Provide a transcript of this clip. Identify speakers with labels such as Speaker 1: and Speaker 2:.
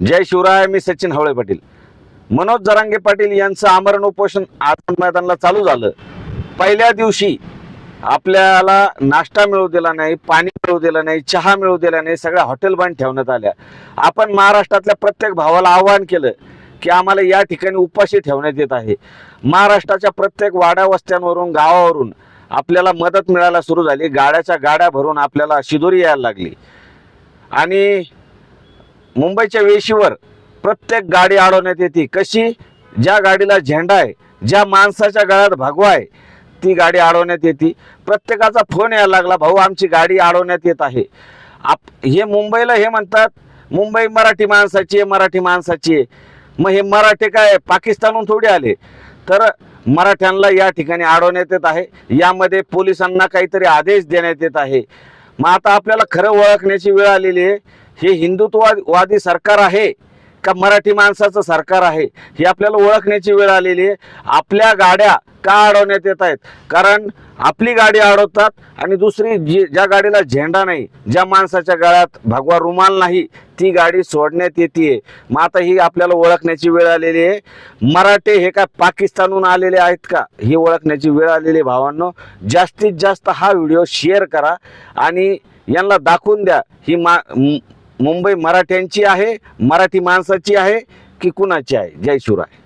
Speaker 1: जय शिवराय मी सचिन हवळे पाटील. मनोज जरांगे पाटील यांचं आमरण उपोषण आज मैदानाला चालू झालं. पहिल्या दिवशी आपल्याला नाश्ता मिळू दिला नाही पाणी मिळू दिलं नाही चहा मिळू दिला नाही सगळ्या हॉटेल बंद ठेवण्यात आल्या. आपण महाराष्ट्रातल्या प्रत्येक भावाला आवाहन केलं की आम्हाला या ठिकाणी उपाशी ठेवण्यात येत आहे. महाराष्ट्राच्या प्रत्येक वाड्या वस्त्यांवरून गावावरून आपल्याला मदत मिळायला सुरू झाली. गाड्याच्या गाड्या भरून आपल्याला शिदोरी यायला लागली. आणि मुंबईच्या वेशीवर प्रत्येक गाडी अडवण्यात येते. कशी? ज्या गाडीला झेंडा आहे ज्या माणसाच्या गळ्यात भगवा आहे ती गाडी अडवण्यात येते. प्रत्येकाचा फोन यायला लागला भाऊ आमची गाडी अडवण्यात येत आहे. आप हे मुंबईला हे म्हणतात मुंबई मराठी माणसाची आहे मराठी माणसाची आहे. मग हे मराठी काय? पाकिस्तानहून थोडी आले. तर मराठ्यांना या ठिकाणी अडवण्यात येत आहे. यामध्ये पोलिसांना काहीतरी आदेश देण्यात येत आहे. मग आता आपल्याला खरं ओळखण्याची वेळ आलेली आहे. हे हिंदुत्ववादी सरकार आहे का मराठी माणसाचं सरकार आहे? ही आपल्याला ओळखण्याची वेळ आलेली आहे. आपल्या गाड्या का अडवण्यात येत आहेत? कारण आपली गाडी अडवतात आणि दुसरी जी ज्या गाडीला झेंडा नाही ज्या माणसाच्या गळ्यात भगवा रुमाल नाही ती गाडी सोडण्यात येते मग आता ही आपल्याला ओळखण्याची वेळ आलेली आहे. मराठे हे काय पाकिस्तानहून आलेले आहेत का? ही ओळखण्याची वेळ आलेली आहे भावांनो. जास्तीत जास्त हा व्हिडिओ शेअर करा आणि यांना दाखवून द्या. ही मा मुंबई मराठ्यांची आहे मराठी माणसाची आहे की कुणाची आहे? जय शिवराय